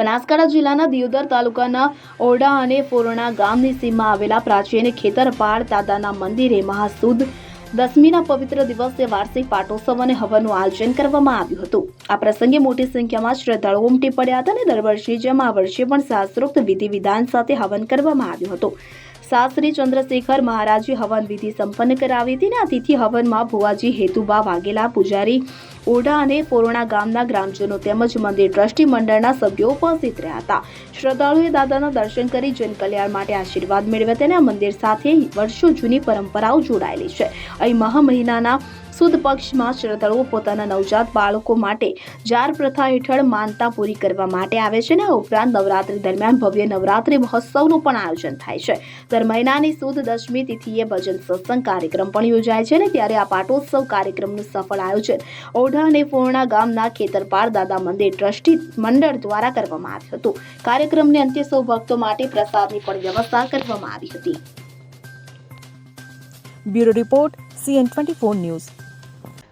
બનાસકાંઠા જિલ્લાના દિયોદર તાલુકાના ઓરડા અને ફોરણા ગામની સીમમાં આવેલા પ્રાચીન ખેતરપાળ દાદાના મંદિરે મહાસુદ દસમીના પવિત્ર દિવસે વાર્ષિક પાટોત્સવ અને હવનનું આયોજન કરવામાં આવ્યું હતું. આ પ્રસંગે મોટી સંખ્યામાં શ્રદ્ધાળુઓ ઉમટી પડ્યા હતા અને દર વર્ષે જેમ આ વર્ષે પણ શાસ્ત્રોક્ત વિધિ વિધાન સાથે હવન કરવામાં આવ્યું હતું. શાસ્ત્રી ચંદ્રશેખર મહારાજે હવન વિધિ સંપન્ન કરાવી હતી અને આ હવનમાં ભુવાજી હેતુબા વાઘેલા પૂજારી ઓઢા અને પોરણા ગામના ગ્રામજનો તેમજ મંદિર ટ્રસ્ટી મંડળના સભ્યો ઉપસ્થિત રહ્યા હતા. શ્રદ્ધાળુએ દાદાના દર્શન કરી જનકલ્યાણ માટે આશીર્વાદ મેળવ્યા આ મંદિર સાથે વર્ષો જૂની પરંપરાઓ જોડાયેલી છે. અહીં મહા મહિનાના સુદ પક્ષમાં શ્રદ્ધાળુઓ પોતાના નવજાત બાળકો માટે જાર પ્રથા હેઠળ માનતા પૂરી કરવા માટે આવે છે અને આ ઉપરાંત નવરાત્રી દરમિયાન ભવ્ય નવરાત્રી મહોત્સવનું પણ આયોજન થાય છે. દર મહિનાની સુદ દશમી તિથિએ ભજન સત્સંગ કાર્યક્રમ પણ યોજાય છે અને ત્યારે આ પાટોત્સવ કાર્યક્રમનું સફળ આયોજન ઓઢા અને પૂર્ણા ગામના ખેતરપાળ દાદા મંદિર ટ્રસ્ટી મંડળ દ્વારા કરવામાં આવ્યું હતું. કાર્યક્રમને અંતે સૌ ભક્તો માટે પ્રસાદની પણ વ્યવસ્થા કરવામાં આવી હતી. Bureau report CN twenty four news.